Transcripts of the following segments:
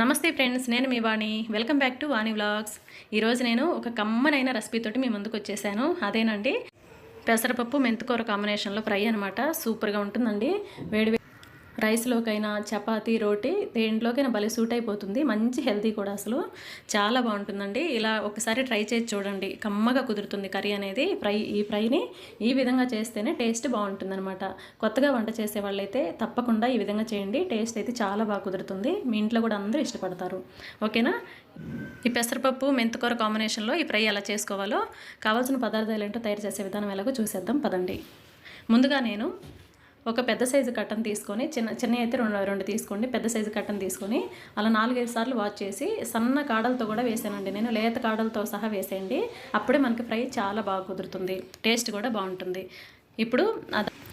నమస్తే ఫ్రెండ్స్ నేను మీ Vani. Welcome back to Vani vlogs. ఈరోజు నేను ఒక కమ్మనైన రెసిపీతోటి మీ ముందుకు వచ్చేసాను. అదేనండి పెసరపప్పు మెంతికూర కాంబినేషన్లో ఫ్రై అనమాట సూపర్గా ఉంటుందండి. వేడి రైస్లోకైనా చపాతీ రోటీ దేంట్లోకైనా భలే సూట్ అయిపోతుంది. మంచి హెల్తీ కూడా అసలు. చాలా బాగుంటుందండి. ఇలా ఒకసారి ట్రై చేసి చూడండి. కమ్మగా కుదురుతుంది కర్రీ అనేది. ఫ్రై ఈ ఫ్రైని ఈ విధంగా చేస్తేనే టేస్ట్ బాగుంటుందన్నమాట. కొత్తగా వంట చేసే వాళ్ళైతే తప్పకుండా ఈ విధంగా చేయండి. టేస్ట్ అయితే చాలా బాగా కుదురుతుంది. మీ ఇంట్లో కూడా అందరూ ఇష్టపడతారు. ఓకేనా? ఈ పెసరపప్పు మెంతికూర కాంబినేషన్లో ఈ ఫ్రై ఎలా చేసుకోవాలో కావాల్సిన పదార్థాలు ఏంటో తయారు చేసే విధానం ఎలాగో చూసేద్దాం. పదండి. ముందుగా నేను ఒక పెద్ద సైజు కట్టను తీసుకొని చిన్న చిన్న అయితే రెండు రెండు తీసుకోండి పెద్ద సైజు కట్టను తీసుకొని అలా నాలుగైదు సార్లు వాష్ చేసి సన్న కాడలతో కూడా వేసానండి. నేను లేత కాడలతో సహా వేసేయండి. అప్పుడే మనకి ఫ్రై చాలా బాగా కుదురుతుంది. టేస్ట్ కూడా బాగుంటుంది. ఇప్పుడు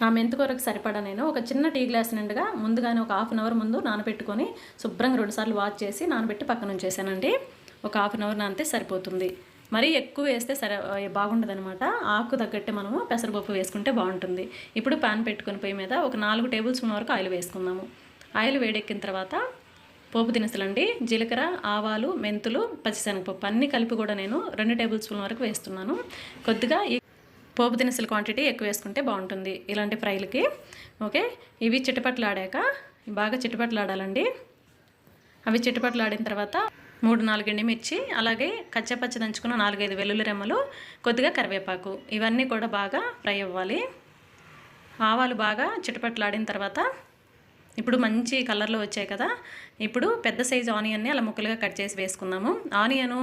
ఆ మెంతికూరకు సరిపడా నేను ఒక చిన్న టీ గ్లాస్ నిండుగా ముందుగానే ఒక హాఫ్ అన్ అవర్ ముందు నానబెట్టుకొని శుభ్రంగా రెండుసార్లు వాష్ చేసి నానబెట్టి పక్కన ఉంచేసానండి ఒక హాఫ్ అన్ అవర్ నానితే సరిపోతుంది. మరీ ఎక్కువ వేస్తే సరే బాగుండదనమాట ఆకు తగ్గట్టే మనము పెసరపప్పు వేసుకుంటే బాగుంటుంది. ఇప్పుడు పాన్ పెట్టుకుని పొయ్యి మీద ఒక నాలుగు టేబుల్ స్పూన్ వరకు ఆయిల్ వేసుకుందాము. ఆయిల్ వేడెక్కిన తర్వాత పోపు దినుసులండి జీలకర్ర ఆవాలు మెంతులు పచ్చిశనగపప్పు అన్నీ కలిపి కూడా నేను రెండు టేబుల్ స్పూన్ వరకు వేస్తున్నాను. కొద్దిగా ఈ పోపు దినుసుల క్వాంటిటీ ఎక్కువ వేసుకుంటే బాగుంటుంది ఇలాంటి ఫ్రైలకి. ఓకే? ఇవి చిటపట్లాడాక బాగా చిటపట్లాడాలండి. అవి చిటపట్లాడిన తర్వాత మూడు నాలుగు ఎండిమిర్చి అలాగే కచ్చపచ్చ దంచుకున్న నాలుగైదు వెల్లుల్లి రెమ్మలు కొద్దిగా కరివేపాకు. ఇవన్నీ కూడా బాగా ఫ్రై అవ్వాలి. ఆవాలు బాగా చిటపట్లాడిన తర్వాత ఇప్పుడు మంచి కలర్లో వచ్చాయి కదా. ఇప్పుడు పెద్ద సైజు ఆనియన్ని అలా ముక్కలుగా కట్ చేసి వేసుకుందాము. ఆనియను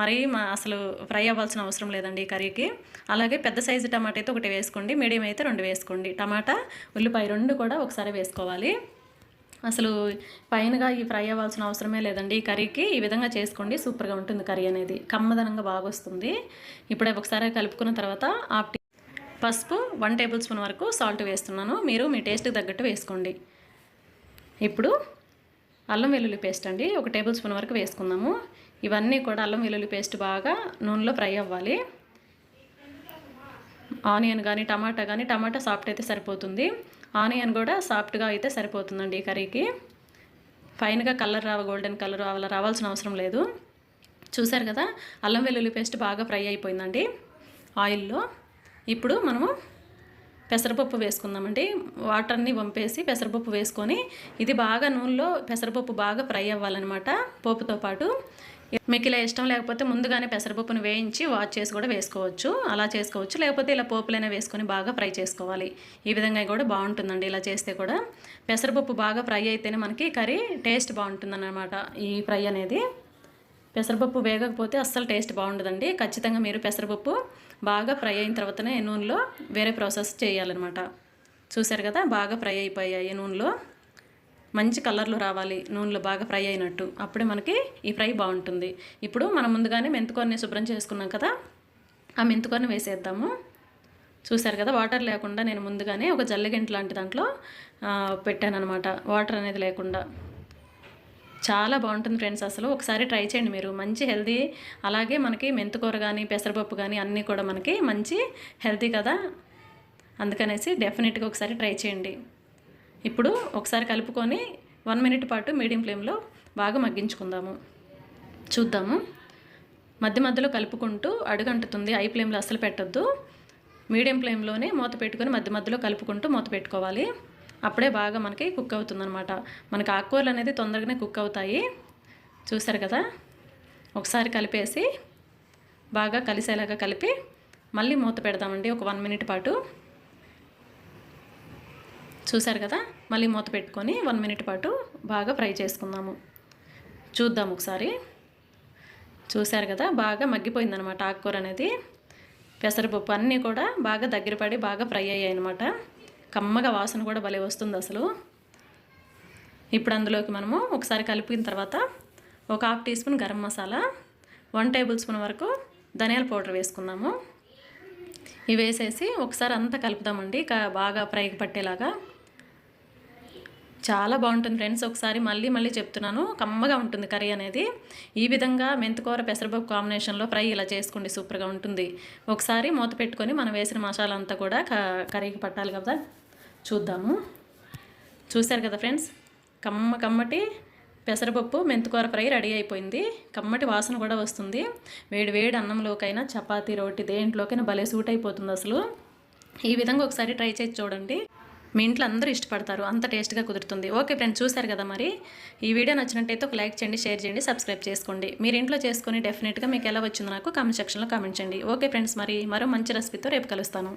మరీ అసలు ఫ్రై అవ్వాల్సిన అవసరం లేదండి ఈ కర్రీకి. అలాగే పెద్ద సైజు టమాటా అయితే ఒకటి వేసుకోండి మీడియం అయితే రెండు వేసుకోండి. టమాటా ఉల్లిపాయ రెండు కూడా ఒకసారి వేసుకోవాలి. అసలు పైనగా ఈ ఫ్రై అవ్వాల్సిన అవసరమే లేదండి. ఈ కర్రీకి ఈ విధంగా చేసుకోండి. సూపర్గా ఉంటుంది కర్రీ అనేది. కమ్మదనంగా బాగా వస్తుంది. ఇప్పుడే ఒకసారి కలుపుకున్న తర్వాత ఆ పసుపు వన్ టేబుల్ స్పూన్ వరకు సాల్ట్ వేస్తున్నాను. మీరు మీ టేస్ట్కి తగ్గట్టు వేసుకోండి. ఇప్పుడు అల్లం వెల్లుల్లి పేస్ట్ అండి. ఒక టేబుల్ స్పూన్ వరకు వేసుకుందాము. ఇవన్నీ కూడా అల్లం వెల్లుల్లి పేస్ట్ బాగా నూనెలో ఫ్రై అవ్వాలి. ఆనియన్ కానీ టమాటా కానీ టమాటా సాఫ్ట్ అయితే సరిపోతుంది. ఆనియన్ కూడా సాఫ్ట్గా అయితే సరిపోతుందండి ఈ కర్రీకి. ఫైన్గా కలర్ రావ గోల్డెన్ కలర్ అలా రావాల్సిన అవసరం లేదు. చూసారు కదా అల్లం వెల్లుల్లి పేస్ట్ బాగా ఫ్రై అయిపోయిందండి ఆయిల్లో. ఇప్పుడు మనము పెసరపప్పు వేసుకుందామండి. వాటర్ని వంపేసి పెసరపప్పు వేసుకొని ఇది బాగా నూనెలో పెసరపప్పు బాగా ఫ్రై అవ్వాలన్నమాట పోపుతో పాటు. మీకు ఇలా ఇష్టం లేకపోతే ముందుగానే పెసరపప్పును వేయించి వాష్ చేసి కూడా వేసుకోవచ్చు అలా చేసుకోవచ్చు. లేకపోతే ఇలా పోపులైనా వేసుకొని బాగా ఫ్రై చేసుకోవాలి. ఈ విధంగా కూడా బాగుంటుందండి. ఇలా చేస్తే కూడా పెసరపప్పు బాగా ఫ్రై అయితేనే మనకి కర్రీ టేస్ట్ బాగుంటుందన్నమాట ఈ ఫ్రై అనేది. పెసరపప్పు వేగకపోతే అస్సలు టేస్ట్ బాగుండదండి. ఖచ్చితంగా మీరు పెసరపప్పు బాగా ఫ్రై అయిన తర్వాతనే నూనెలో వేరే ప్రాసెస్ చేయాలన్నమాట. చూసారు కదా? బాగా ఫ్రై అయిపోయాయి నూనెలో. మంచి కలర్లు రావాలి నూనెలో బాగా ఫ్రై అయినట్టు. అప్పుడే మనకి ఈ ఫ్రై బాగుంటుంది. ఇప్పుడు మనం ముందుగానే మెంతుకొని శుభ్రం చేసుకున్నాం కదా ఆ మెంతుకొని వేసేద్దాము. చూసారు కదా వాటర్ లేకుండా నేను ముందుగానే ఒక జల్లెగంట లాంటి దాంట్లో పెట్టాను అనమాట వాటర్ అనేది లేకుండా. చాలా బాగుంటుంది ఫ్రెండ్స్ అసలు. ఒకసారి ట్రై చేయండి మీరు. మంచి హెల్దీ అలాగే మనకి మెంతుకూర కానీ పెసరపప్పు కానీ అన్నీ కూడా మనకి మంచి హెల్తీ కదా. అందుకనేసి డెఫినెట్గా ఒకసారి ట్రై చేయండి. ఇప్పుడు ఒకసారి కలుపుకొని వన్ మినిట్ పాటు మీడియం ఫ్లేమ్లో బాగా మగ్గించుకుందాము. చూద్దాము. మధ్య మధ్యలో కలుపుకుంటూ అడుగంటుతుంది. ఐ ఫ్లేమ్లో అసలు పెట్టద్దు. మీడియం ఫ్లేమ్లోనే మూత పెట్టుకొని మధ్య మధ్యలో కలుపుకుంటూ మూత పెట్టుకోవాలి. అప్పుడే బాగా మనకి కుక్ అవుతుందన్నమాట. మనకి ఆకుకూరలు అనేది తొందరగానే కుక్ అవుతాయి. చూసారు కదా? ఒకసారి కలిపేసి బాగా కలిసేలాగా కలిపి మళ్ళీ మూత పెడదామండి. ఒక వన్ మినిట్ పాటు. చూసారు కదా? మళ్ళీ మూత పెట్టుకొని వన్ మినిట్ పాటు బాగా ఫ్రై చేసుకుందాము. చూద్దాం ఒకసారి. చూశారు కదా? బాగా మగ్గిపోయిందనమాట ఆకుకూర అనేది. పెసరపప్పు అన్నీ కూడా బాగా దగ్గర పడి బాగా ఫ్రై అయ్యాయి అనమాట కమ్మగా వాసన కూడా భలే వస్తుంది అసలు. ఇప్పుడు అందులోకి మనము ఒకసారి కలిపిన తర్వాత ఒక half teaspoon garam masala one tablespoon వరకు ధనియాల పౌడర్ వేసుకున్నాము. ఇవి వేసేసి ఒకసారి అంతా కలుపుదామండి బాగా ఫ్రైకి పట్టేలాగా. చాలా బాగుంటుంది ఫ్రెండ్స్. ఒకసారి మళ్ళీ మళ్ళీ చెప్తున్నాను. కమ్మగా ఉంటుంది కర్రీ అనేది. ఈ విధంగా మెంతికూర పెసరపప్పు కాంబినేషన్లో ఫ్రై ఇలా చేసుకోండి. సూపర్గా ఉంటుంది. ఒకసారి మూత పెట్టుకొని మనం వేసిన మసాలా అంతా కూడా క- కర్రీకి పట్టాలి కదా. చూద్దాము. చూశారు కదా ఫ్రెండ్స్? కమ్మ కమ్మటి పెసరపప్పు మెంతికూర ఫ్రై రెడీ అయిపోయింది. కమ్మటి వాసన కూడా వస్తుంది. వేడి వేడి అన్నంలోకైనా చపాతీ రోటి దేంట్లోకైనా భలే సూట్ అయిపోతుంది అసలు. ఈ విధంగా ఒకసారి ట్రై చేసి చూడండి. మీ ఇంట్లో అందరూ ఇష్టపడతారు. అంత టేస్ట్గా కుదురుతుంది. ఓకే ఫ్రెండ్స్ చూశారు కదా మరి? ఈ వీడియో నచ్చినట్టయితే ఒక లైక్ చేయండి షేర్ చేయండి సబ్స్క్రైబ్ చేసుకోండి. మీరు ఇంట్లో చేసుకొని డెఫినెట్గా మీకు ఎలా వచ్చిందో నాకు కామెంట్ సెక్షన్లో కామెంట్ చేయండి. ఓకే ఫ్రెండ్స్ మరి మరో మంచి రెసిపీతో రేపు కలుస్తాను.